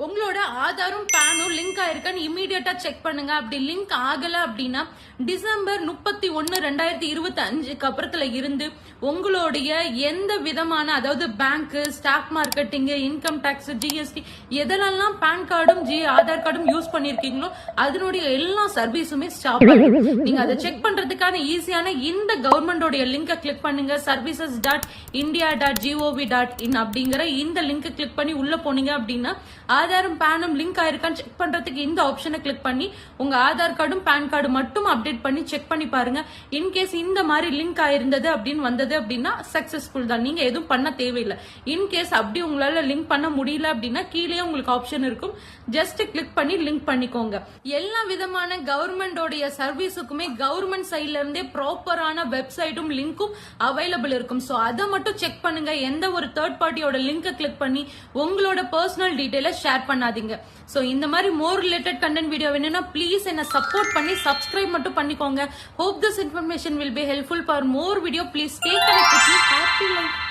உங்களோட ஆதாரும் பேனும் லிங்க் ஆயிருக்கான்னு இமீடியட்டா செக் பண்ணுங்க. அப்படி லிங்க் ஆகல அப்படின்னா டிசம்பர் முப்பத்தி ஒன்னு ரெண்டாயிரத்தி இருபத்தி அஞ்சுக்கு அப்புறத்துல இருந்து உங்களுடைய எந்த விதமான அதாவது bank stock marketing income tax GST எதெல்லாம் பேன் கார்டும் ஜி ஆதார் கார்டும் யூஸ் பண்ணிருக்கீங்களோ அதனுடைய எல்லா சர்வீஸுமே ஸ்டாப் நீங்க அதை செக் பண்றதுக்கான ஈஸியான இந்த கவர்மெண்டோடைய லிங்கை கிளிக் பண்ணுங்க services dot India dot G O V dot in அப்படிங்கிற இந்த லிங்கை கிளிக் பண்ணி உள்ள போனீங்க அப்படின்னா ஆதாரும் பேனும் லிங்க் ஆயிருக்கான்னு செக் பண்றதுக்கு இந்த ஆப்ஷனை கிளிக் பண்ணி உங்க ஆதார் கார்டும் பேன் கார்டு மட்டும் அப்டேட் பண்ணி செக் பண்ணி பாருங்க. இன்கேஸ் இந்த மாதிரி லிங்க் ஆயிருந்தது அப்படின்னு வந்தது அப்படின்னா சக்சஸ்ஃபுல் தான். நீங்க எதுவும் பண்ண தேவையில்லை. இன்கேஸ் அப்படி உங்களால லிங்க் பண்ண முடியல அப்படின்னா கீழே உங்களுக்கு ஆப்ஷன் இருக்கும். ஜஸ்ட் கிளிக் பண்ணி லிங்க் பண்ணிக்கோங்க. எல்லா விதமான கவர்மெண்டோடைய சர்வீஸுக்குமே கவர்மெண்ட் சைட்ல இருந்தே ப்ராப்பரான வெப்சைட்டும் லிங்க்கும் அவைலபிள் இருக்கும். சோ அதை மட்டும் செக் பண்ணுங்க. எந்த ஒரு தேர்ட் பார்ட்டியோட லிங்கை கிளிக் பண்ணி உங்களோட பர்சனல் டீடைலை ஷேர் பண்ணாதீங்க. சோ இந்த மாதிரி மோர் ரிலேட்டட் கண்டென்ட் வீடியோ வேணும்னா ப்ளீஸ் என்ன சப்போர்ட் பண்ணி சப்ஸ்கிரைப் மட்டும் பண்ணிக்கோங்க. Hope this information will be helpful for more video please stay connect happy life